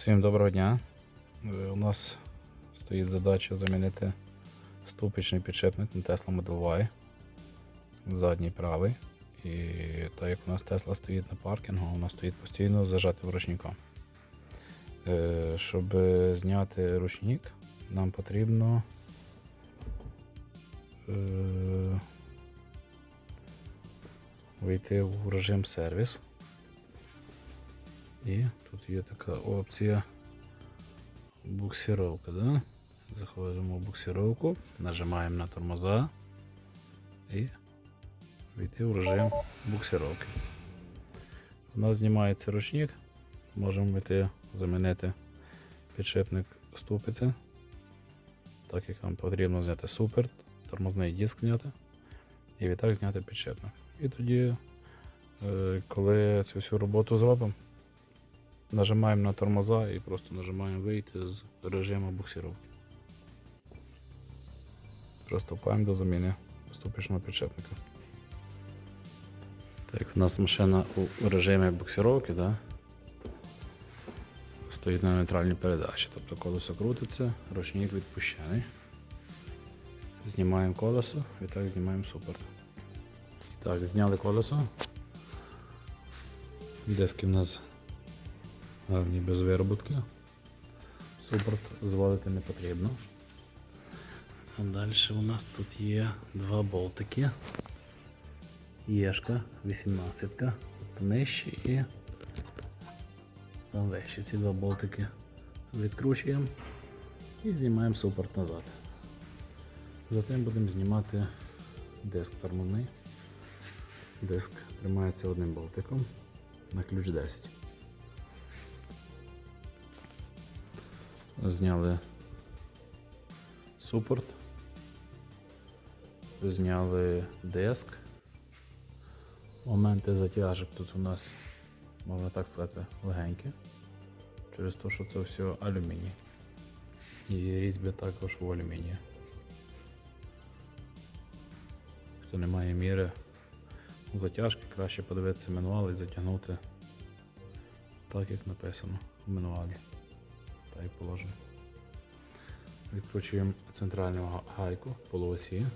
Всім доброго дня. Е, У нас стоїть задача замінити ступичний підшипник на Tesla Model Y. Задній правий. І так як у нас Tesla стоїть на паркінгу, вона стоїть постійно зажатим ручником. Е, Щоб зняти ручник, нам потрібно е, вийти в режим сервіс. І тут є така опція буксировка, да? Заходимо в буксировку, нажимаємо на тормоза і війти в режим буксировки. У нас знімається ручник, можемо йти замінити підшипник ступиці, так як нам потрібно зняти супер, тормозний диск зняти і відтак зняти підшипник. І тоді, е, коли цю всю роботу зробимо, Нажимаємо на тормоза і просто нажимаємо вийти з режиму буксировки. Приступаємо до заміни ступичного підшипника. Так, у нас машина у режимі буксировки, да? стоїть на нейтральній передачі. Тобто колесо крутиться, ручник відпущений. Знімаємо колесо і так знімаємо супорт. Так, зняли колесо. Диски в нас гарні без вироботки. Супорт звалити не потрібно. А далі у нас тут є два болтики. Єшка 18, тобто нижче і там вище. Ці два болтики відкручуємо і знімаємо супорт назад. Затим будемо знімати диск тормозний. Диск тримається одним болтиком на ключ 10. Зняли супорт, зняли диск. Моменти затяжок тут у нас, можна так сказати, легенькі. Через те, що це все алюміній. І різьби також в алюмінії. Хто не має міри затяжки, краще подивитися мануал і затягнути так, як написано в мануалі та й положимо. Відкручуємо центральну га- гайку полуосі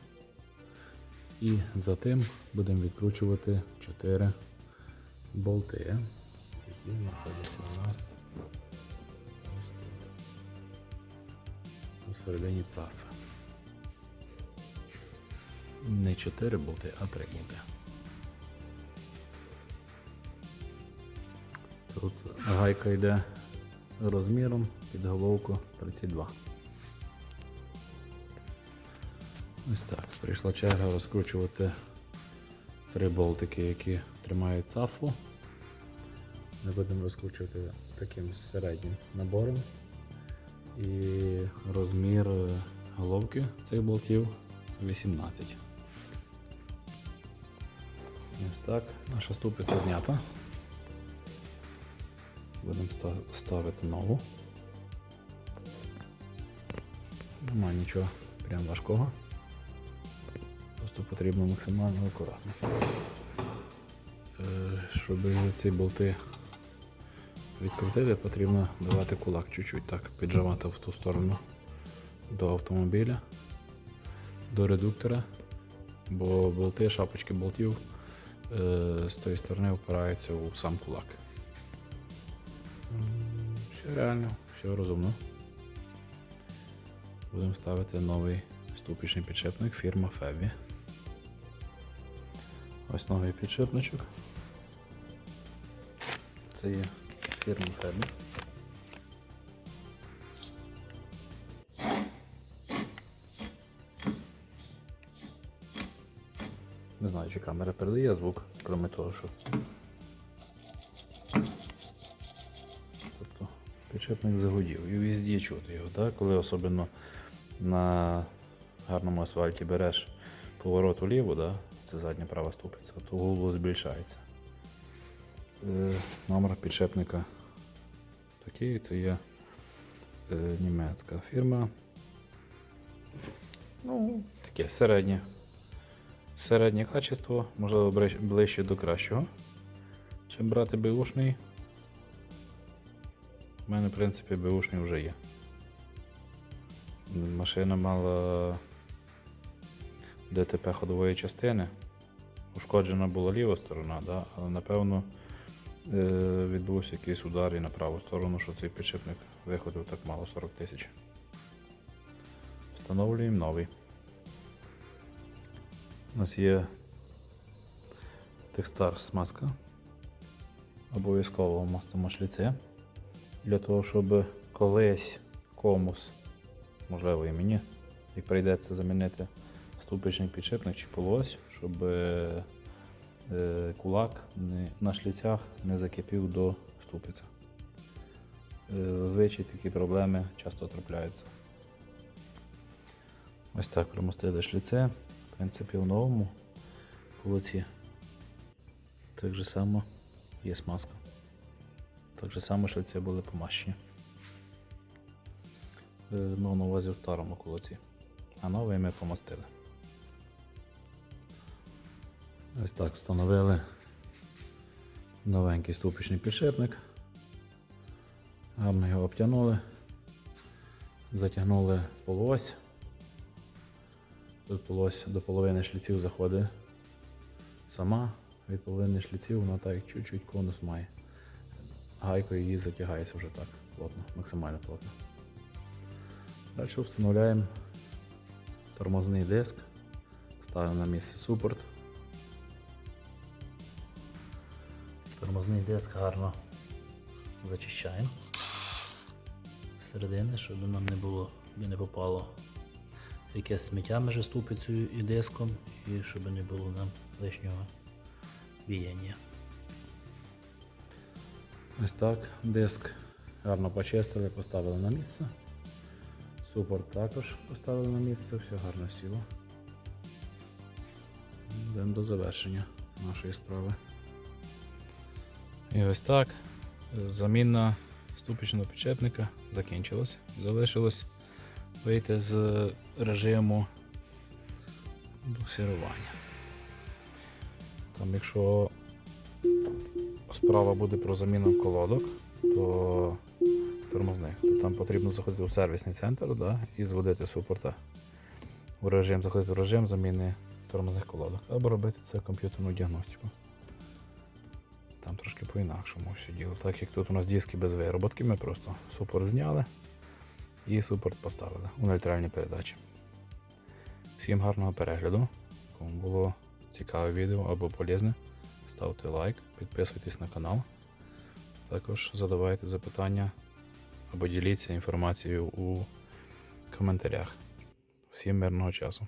і затим будемо відкручувати 4 болти, які знаходяться у нас у середині цафи. Не 4 болти, а 3 болти. Тут гайка йде розміром під головку 32. Ось так. Прийшла черга розкручувати три болтики, які тримають цафу. Ми будемо розкручувати таким середнім набором. І розмір е, головки цих болтів 18. Ось так. Наша ступиця знята. Будемо ставити нову. Нема нічого прям важкого. Просто потрібно максимально акуратно. Е, Щоб ці болти відкрутити, потрібно давати кулак чуть-чуть так, піджимати в ту сторону до автомобіля, до редуктора, бо болти, шапочки болтів е, з тої сторони впираються у сам кулак. Реально, все розумно. Будемо ставити новий ступічний підшипник фірма Febі. Ось новий підшипничок. Це є фірма Febі. Не знаю, чи камера передає звук, крім того, що підшипник загудів. І везде чути його, так? коли особливо на гарному асфальті береш поворот вліво, да? це задня права ступиця, то гул збільшається. Е, номер підшипника такий, це є е, німецька фірма. Ну, таке середнє. Середнє качество, можливо, ближче до кращого. Чим брати беушний. У мене, в принципі, беушний вже є. Машина мала ДТП ходової частини. Ушкоджена була ліва сторона, да? але напевно е, відбувся якийсь удар і на праву сторону, що цей підшипник виходив так мало 40 тисяч. Встановлюємо новий. У нас є текстар смазка. Обов'язково мастимо шліце. Для того, щоб колись комусь, можливо і мені, як прийдеться замінити ступичний підшипник чи полось, щоб е, е, кулак на шліцях не закипів до ступиця. Е, зазвичай такі проблеми часто трапляються. Ось так примостили шліце. В принципі, в новому кулаці так же само є смазка. Так же само шліце були помащені. Е, Мав на увазі в старому кулаці. А новий ми помастили. Ось так встановили новенький ступичний підшипник. Гарно його обтягнули. Затягнули полуось. Тут полуось до половини шліців заходить сама. Від половини шліців вона так чуть-чуть конус має. Гайкою її затягається вже так плотно, максимально плотно. Далі встановляємо тормозний диск, ставимо на місце супорт. Тормозний диск гарно зачищаємо з середини, щоб нам не було, щоб не попало якесь сміття між ступицею і диском, і щоб не було нам лишнього біяння. Ось так, диск гарно почистили, поставили на місце. Супорт також поставили на місце, все гарно сіло. Йдемо до завершення нашої справи. І ось так. Заміна ступичного підшипника закінчилась. Залишилось вийти з режиму буксирування. Там, якщо справа буде про заміну колодок, то тормозних, то там потрібно заходити у сервісний центр да, і зводити супорта у режим, заходити в режим заміни тормозних колодок, або робити це комп'ютерну діагностику. Там трошки по-інакшому все діло. Так як тут у нас диски без вироботки, ми просто супорт зняли і супорт поставили у нейтральній передачі. Всім гарного перегляду. Кому було цікаве відео або полезне, ставте лайк, підписуйтесь на канал. Також задавайте запитання або діліться інформацією у коментарях. Всім мирного часу!